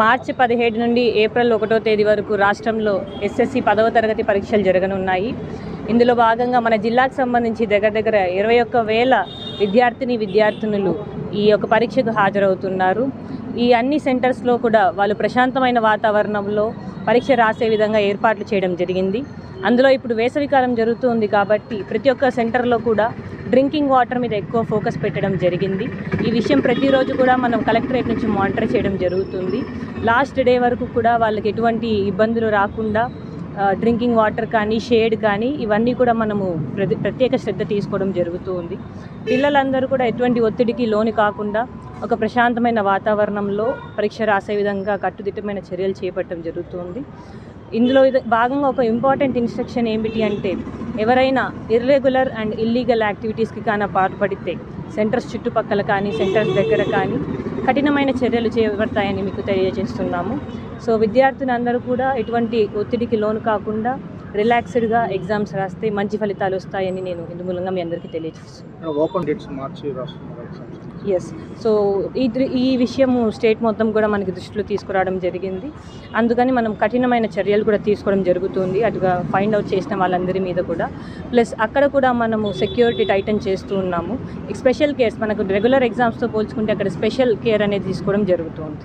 మార్చి పదిహేడు నుండి ఏప్రిల్ ఒకటో తేదీ వరకు రాష్ట్రంలో ఎస్ఎస్సి పదవ తరగతి పరీక్షలు జరగనున్నాయి. ఇందులో భాగంగా మన జిల్లాకు సంబంధించి దగ్గర దగ్గర ఇరవై ఒక్క వేల విద్యార్థిని విద్యార్థినులు ఈ యొక్క పరీక్షకు హాజరవుతున్నారు. ఈ అన్ని సెంటర్స్లో కూడా వాళ్ళు ప్రశాంతమైన వాతావరణంలో పరీక్ష రాసే విధంగా ఏర్పాట్లు చేయడం జరిగింది. అందులో ఇప్పుడు వేసవికాలం జరుగుతుంది కాబట్టి ప్రతి ఒక్క సెంటర్లో కూడా డ్రింకింగ్ వాటర్ మీద ఎక్కువ ఫోకస్ పెట్టడం జరిగింది. ఈ విషయం ప్రతిరోజు కూడా మనం కలెక్టరేట్ నుంచి మానిటర్ చేయడం జరుగుతుంది. లాస్ట్ డే వరకు కూడా వాళ్ళకి ఎటువంటి ఇబ్బందులు రాకుండా డ్రింకింగ్ వాటర్ కానీ షేడ్ కానీ ఇవన్నీ కూడా మనము ప్రతి ప్రత్యేక శ్రద్ధ తీసుకోవడం జరుగుతూ ఉంది పిల్లలందరూ కూడా ఎటువంటి ఒత్తిడికి లోని కాకుండా ఒక ప్రశాంతమైన వాతావరణంలో పరీక్ష రాసే విధంగా కట్టుదిట్టమైన చర్యలు చేపట్టడం జరుగుతుంది. ఇందులో ఇది భాగంగా ఒక ఇంపార్టెంట్ ఇన్స్ట్రక్షన్ ఏమిటి అంటే ఎవరైనా ఇర్రెగ్యులర్ అండ్ ఇల్లీగల్ యాక్టివిటీస్కి కానీ పాటుపడితే సెంటర్స్ చుట్టుపక్కల కానీ సెంటర్స్ దగ్గర కానీ కఠినమైన చర్యలు చేపడతాయని మీకు తెలియజేస్తున్నాము. సో విద్యార్థులందరూ కూడా ఎటువంటి ఒత్తిడికి లోను కాకుండా రిలాక్స్డ్గా ఎగ్జామ్స్ రాస్తే మంచి ఫలితాలు వస్తాయని నేను ఇందు మూలంగా మీ అందరికీ తెలియజేస్తున్నాను. ఓపెన్ డేట్స్ మార్చి రాస్తున్నారు ఎగ్జామ్స్? ఎస్ సో ఈ ఈ విషయం స్టేట్ మొత్తం కూడా మనకి దృష్టిలో తీసుకురావడం జరిగింది. అందుకని మనం కఠినమైన చర్యలు కూడా తీసుకోవడం జరుగుతుంది. అటుగా ఫైండ్ అవుట్ చేసిన వాళ్ళందరి మీద కూడా. ప్లస్ అక్కడ కూడా మనము సెక్యూరిటీ టైటన్ చేస్తూ ఉన్నాము. స్పెషల్ కేర్స్ మనకు రెగ్యులర్ ఎగ్జామ్స్తో పోల్చుకుంటే అక్కడ స్పెషల్ కేర్ అనేది తీసుకోవడం జరుగుతుంది.